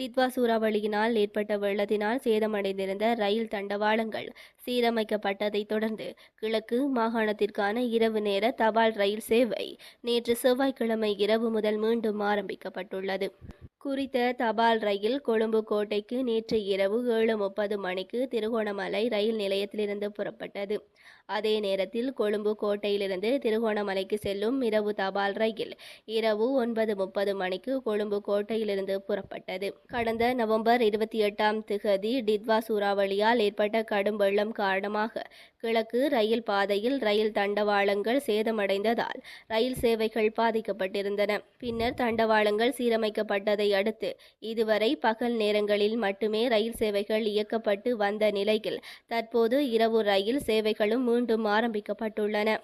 டித்வா சூறாவளியினால் ஏற்பட்ட வெள்ளத்தினால் சேதமடைந்திருந்த ரயில் தண்டவாளங்கள் சீரமைக்கப்பட்டதைத் தொடர்ந்து கிழக்கு மாகாணத்திற்கான இரவு நேர தபால் ரயில் சேவை நேற்று செவ்வாய்க்கிழமை இரவு முதல் மீண்டும் ஆரம்பிக்கப்பட்டுள்ளது. குறித்த தபால் ரயில் கொழும்பு கோட்டைக்கு நேற்று இரவு ஏழு முப்பது மணிக்கு திருகோணமலை ரயில் நிலையத்திலிருந்து புறப்பட்டது. அதே நேரத்தில் கொழும்பு கோட்டையிலிருந்து திருகோணமலைக்கு செல்லும் இரவு தபால் ரயில் இரவு ஒன்பது முப்பது மணிக்கு கொழும்பு கோட்டையிலிருந்து புறப்பட்டது. கடந்த நவம்பர் இருபத்தி எட்டாம் திகதி டித்வா சூறாவளியால் ஏற்பட்ட கடும் வெள்ளம் காரணமாக கிழக்கு ரயில் பாதையில் ரயில் தண்டவாளங்கள் சேதமடைந்ததால் ரயில் சேவைகள் பாதிக்கப்பட்டிருந்தன. பின்னர் தண்டவாளங்கள் சீரமைக்கப்பட்டதை அடுத்து இதுவரை பகல் நேரங்களில் மட்டுமே ரயில் சேவைகள் இயக்கப்பட்டு வந்த நிலையில் தற்போது இரவு ரயில் சேவைகளும் மீண்டும் ஆரம்பிக்கப்பட்டுள்ளன.